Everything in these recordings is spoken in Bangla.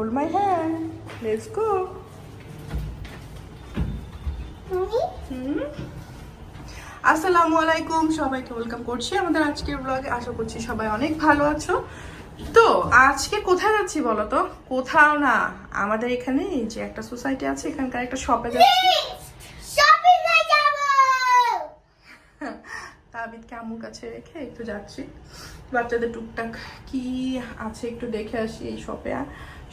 Hold my hand let's go আসসালামু আলাইকুম সবাইকে ওয়েলকাম করছি আমাদের আজকের ব্লগে আশা করছি সবাই অনেক ভালো আছো। তো আজকে কোথায় যাচ্ছি বলো তো কোথাও না। আমাদের এখানে যে একটা সোসাইটি আছে এখানকার একটা শপে যাচ্ছি। তাবিদকে আম্মুর কাছে রেখে একটু যাচ্ছি। বাচ্চাদের টুকটাক কি আছে একটু দেখে আসি এই শপে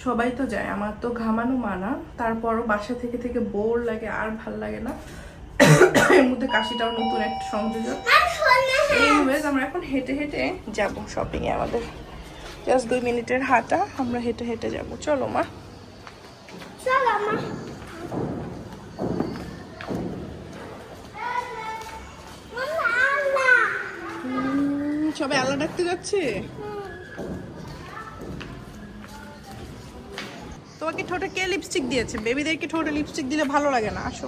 সবাই তো যায়। আমার তো ঘামানো মানা। তারপরও বাসা থেকে থেকে বোর লাগে আর ভালো লাগে না। এর মধ্যে কাশিটাও নতুন একটা সংযোজন। এনিওয়েজ আমরা এখন হেঁটে হেঁটে যাব শপিং এ আমাদের। জাস্ট দুই মিনিটের হাঁটা আমরা হেঁটে হেঁটে যাব। চলো মা। চলো মা। সবাই আল্লাহ ডাকতে যাচ্ছে? তোমাকে ঠোঁটে কে লিপস্টিক দিয়েছে? বেবিদেরকে ঠোঁটে লিপস্টিক দিলে ভালো লাগে না, আসো।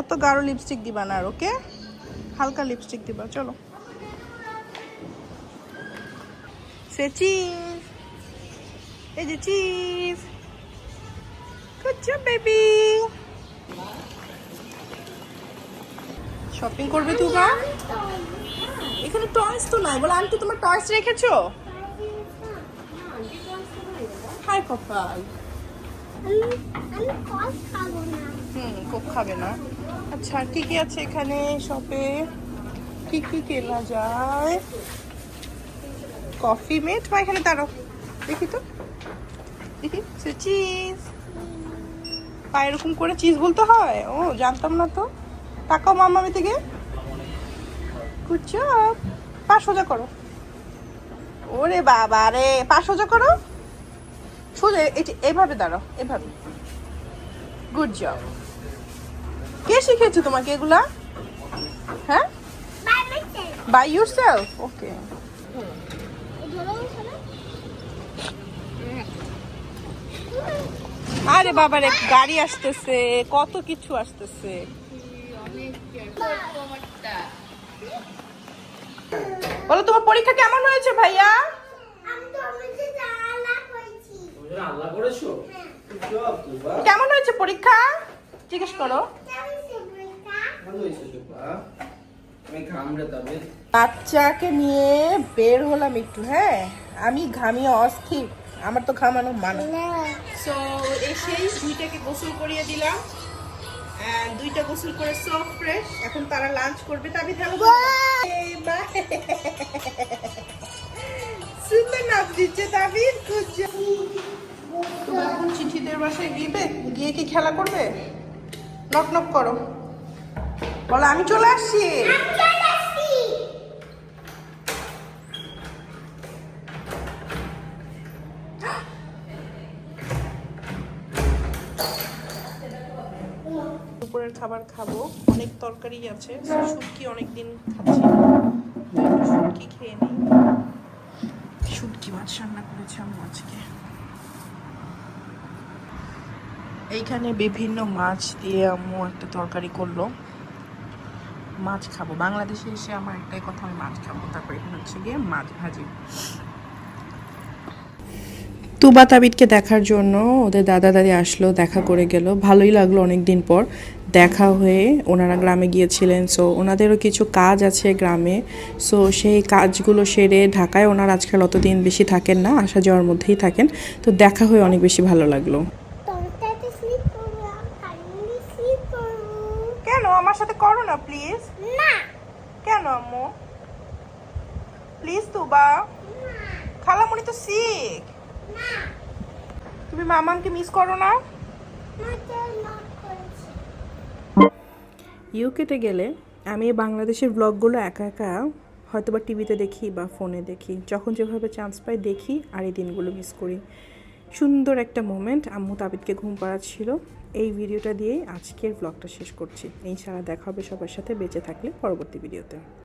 এত গাঢ় লিপস্টিক দিবা না আর, ওকে? হালকা লিপস্টিক দিবা, চলো। সে চিজ এই যে চিজ বেবি শপিং করবে তুবা এখানে টয়স তো নাই। বলে, আন্টি, তোমার টয়স রেখেছো? হাই কপাল হুম খুব খাবে না। আচ্ছা কি কি আছে এখানে শপে? কি কি কেনা যায়? Coffee mate? বা এখানে দাঁড়াও দেখি তো। দেখি চিজ পা এরকম করে চিজ বলতে হয়? ও জানতাম না তো। তাকাও মামামি থেকে জব পা সোজা করো। ওরে বাবা রে পা সোজা করো। সোজা এটি এভাবে দাঁড়াও এভাবে। গুড জব কে শিখেছে তোমাকে এগুলা? হ্যাঁ? বাই ইউর সেলফ ওকে আরে বাবারে গাড়ি আসতেছে কত কিছু আসতেছে। বলো তোমার পরীক্ষা কেমন হয়েছে ভাইয়া আমি তো অমিতে জানা করেছি তুমি আল্লাহ করেছ Good job, তুবা। কেমন হয়েছে পরীক্ষা? জিজ্ঞেস করো। বাচ্চাকে নিয়ে বের হলাম একটু হ্যাঁ? আমি ঘামিয়ে অস্থির, আমার তো ঘামানো মানে সো এসেই দুইটাকে গোসল করিয়ে দিলাম। দুইটা গোসল করে সব ফ্রেশ এখন তারা লাঞ্চ করবে তবে হ্যালো সুন্দর নাচ দিচ্ছে তাবির গুড তুমি এখন চিঠিদের বাসায় গিয়ে গিয়ে কি খেলা করবে? নক নক করো। বলো, আমি চলে আসছি। দুপুরের খাবার খাব। অনেক তরকারি আছে। শুটকি অনেক দিন খাচ্ছি। শুটকি খেয়ে নিই। শুটকি মাছ রান্না করেছি আমি আজকে। এইখানে বিভিন্ন মাছ দিয়ে আম্মু একটা তরকারি করল। মাছ খাব। বাংলাদেশে এসে আমার একটাই কথা, আমি মাছ খাব। তারপর এখানে হচ্ছে গিয়ে মাছ ভাজি। তুবা তাবিদকে দেখার জন্য ওদের দাদা দাদি আসলো, দেখা করে গেল। ভালোই লাগল অনেক দিন পর। দেখা হয়ে ওনারা গ্রামে গিয়েছিলেন সো ওনাদেরও কিছু কাজ আছে গ্রামে। সো সেই কাজগুলো সেরে ঢাকায় ওনারা আজকাল অতদিন বেশি থাকেন না, আসা যাওয়ার মধ্যেই থাকেন। তো দেখা হয়ে অনেক বেশি ভালো লাগল তোরটাতে স্লিপ করব আমি স্লিপ করব কেন আমার সাথে করো না প্লিজ না। কেন আম্মু? প্লিজ তো তুবা খালামুনি তো শিখ না। তুমি মামামকে মিস করো না? ইউকেতে গেলে আমি এই বাংলাদেশের ব্লগগুলো একা একা হয়তো বা টিভিতে দেখি বা ফোনে দেখি। যখন যেভাবে চান্স পাই দেখি আর এই দিনগুলো মিস করি। সুন্দর একটা মোমেন্ট আম্মু তাবিদকে ঘুম পাড়াচ্ছিল। এই ভিডিওটা দিয়েই আজকের ব্লগটা শেষ করছি। ইনশাআল্লাহ দেখা হবে সবার সাথে। বেঁচে থাকলে পরবর্তী ভিডিওতে।